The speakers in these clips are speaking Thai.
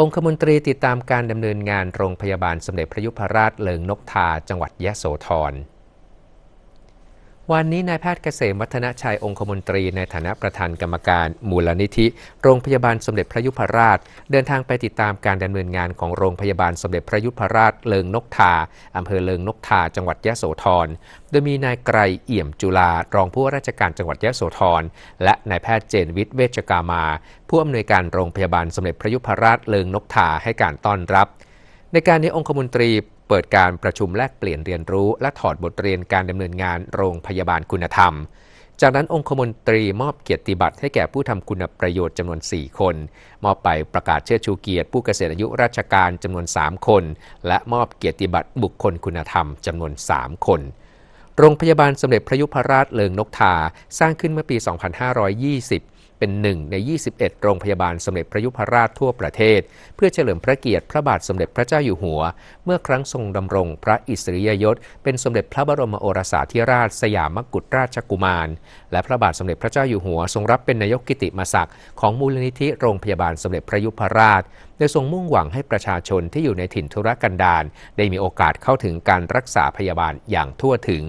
องคมนตรีติดตามการดำเนินงานโรงพยาบาลสมเด็จพระยุพราชเลิงนกทาจังหวัดยะโสธร วันนี้นายแพทย์เกษมวัฒนชัยองคมนตรีในฐานะประธานกรรมการมูลนิธิ โรงพยาบาลสมเด็จพระยุพราช เดินทางไปติดตามการดำเนินงานของโรงพยาบาลสมเด็จพระยุพราชเลิงนกทาอำเภอเลิงนกทาจังหวัดยะโสธรโดยมีนายไกรเอี่ยมจุฬารองผู้ว่าราชการจังหวัดยะโสธรและนายแพทย์เจนวิทย์เวชกามา ผู้อำนวยการโรงพยาบาลสมเด็จพระยุพราชเลิงนกทาให้การต้อนรับ ในการนี้องคมนตรี เปิดการประชุมแลกเปลี่ยนเรียนรู้ และถอดบทเรียนการดำเนินงานโรงพยาบาลคุณธรรม จากนั้นองคมนตรีมอบเกียรติบัตรให้แก่ผู้ทำคุณประโยชน์จำนวน 4 คน มอบไปประกาศเชิดชูเกียรติผู้เกษียณอายุราชการจำนวน 3 คน และมอบเกียรติบัตรบุคคลคุณธรรมจำนวน 3 คน โรงพยาบาลสมเด็จพระยุพราชเลิงนกทา สร้างขึ้นเมื่อปี 2520 เป็นหนึ่งใน 21 โรงพยาบาลสมเด็จพระยุพราชทั่วประเทศ เพื่อเฉลิมพระเกียรติพระบาทสมเด็จพระเจ้าอยู่หัว เมื่อครั้งทรงดำรงพระอิสริยยศ เป็นสมเด็จพระบรมโอรสาธิราช สยามกุฎราชกุมาร และพระบาทสมเด็จพระเจ้าอยู่หัว ทรงรับเป็นนายกกิติมศักดิ์ของมูลนิธิโรงพยาบาลสมเด็จพระยุพราชโดยทรงมุ่งหวังให้ประชาชนที่อยู่ในถิ่นทุรกันดารได้มีโอกาสเข้าถึงการรักษาพยาบาลอย่างทั่วถึง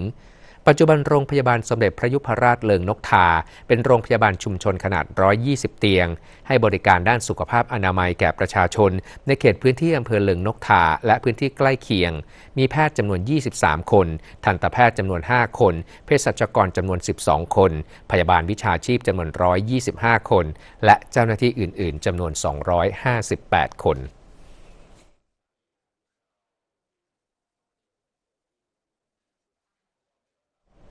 ปัจจุบันโรงพยาบาลสมเด็จพระยุพราชเลิงนกทา เป็นโรงพยาบาลชุมชนขนาด 120 เตียง ให้บริการด้านสุขภาพอนามัยแก่ประชาชน ในเขตพื้นที่อำเภอเลิงนกทา และพื้นที่ใกล้เคียง มีแพทย์จำนวน 23 คน ทันตแพทย์จำนวน 5 คน เภสัชกรจำนวน 12 คน พยาบาลวิชาชีพจำนวน 125 คน และเจ้าหน้าที่อื่น ๆจำนวน 258 คน